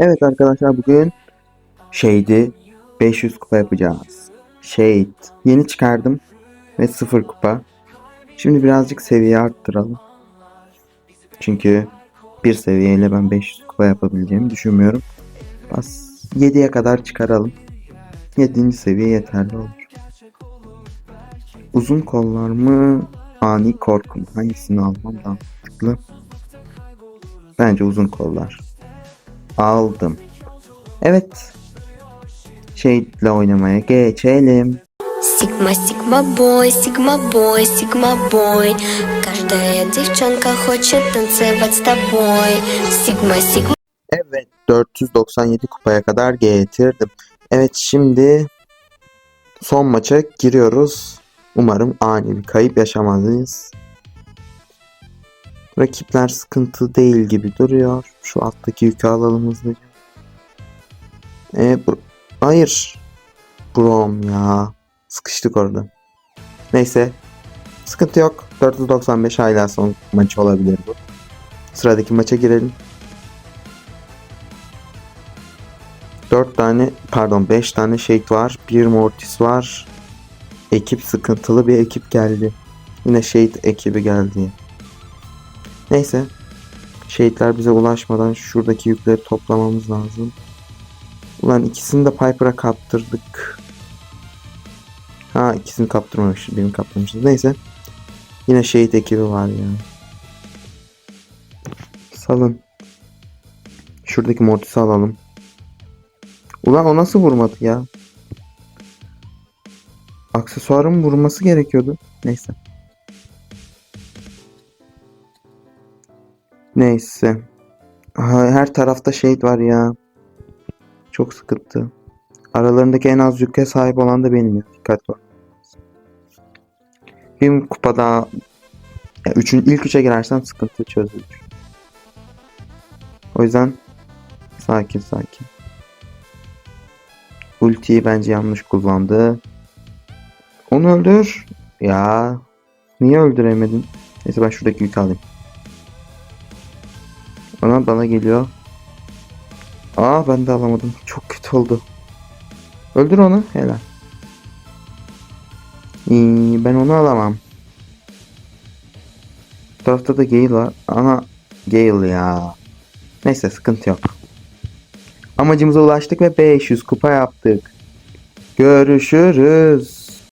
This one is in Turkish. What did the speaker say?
Evet arkadaşlar bugün şeydi 500 kupa yapacağız. Shade yeni çıkardım ve 0 kupa. Şimdi birazcık seviye arttıralım. Çünkü bir seviyeyle ben 500 kupa yapabileceğimi düşünmüyorum. Bas 7'ye kadar çıkaralım. 7. seviye yeterli olur. Uzun kollar mı? Ani korkum. Hangisini almam daha mantıklı? Bence uzun kollar Aldım. Evet. Şeyle oynamaya geçelim. Сигма, сигма бой, сигма бой, сигма бой. Каждая девчонка хочет танцевать с тобой. Сигма, сигма. Evet 497 kupaya kadar getirdim. Evet şimdi son maça giriyoruz. Umarım ani bir kayıp yaşamayız. Rakipler sıkıntı değil gibi duruyor. Şu alttaki yükü alalım hızlıca. E, bu- hayır. Brom ya. Sıkıştık orada. Neyse. Sıkıntı yok. 495 hala son maçı olabilir bu. Sıradaki maça girelim. 4 tane pardon 5 tane Shade var. Bir Mortis var. Ekip sıkıntılı bir ekip geldi. Yine Shade ekibi geldi. Neyse. Shade'ler bize ulaşmadan şuradaki yükleri toplamamız lazım. Ulan ikisini de Piper'a kaptırdık. Ha ikisini kaptırmamışız. Birini kaptırmışız. Neyse. Yine Shade ekibi var ya. Salın. Şuradaki Mortis'i alalım. Ulan o nasıl vurmadı ya? Aksesuarın vurması gerekiyordu. Neyse. Neyse. Her tarafta şey var ya. Çok sıkıntı. Aralarındaki en az yüke sahip olan da benim ya. Dikkat var. Bir kupa daha ya üçün, ilk üçe girersem sıkıntı çözülür. O yüzden sakin sakin. Ultiyi bence yanlış kullandı. Onu öldür. Ya. Niye öldüremedin? Neyse ben şuradaki yükü alayım. Bana bana geliyor. Aa ben de alamadım. Çok kötü oldu. Öldür onu. Helal. İyi, ben onu alamam. Bu tarafta da Gale var. Ama Gale ya. Neyse sıkıntı yok. Amacımıza ulaştık ve 500 kupa yaptık. Görüşürüz.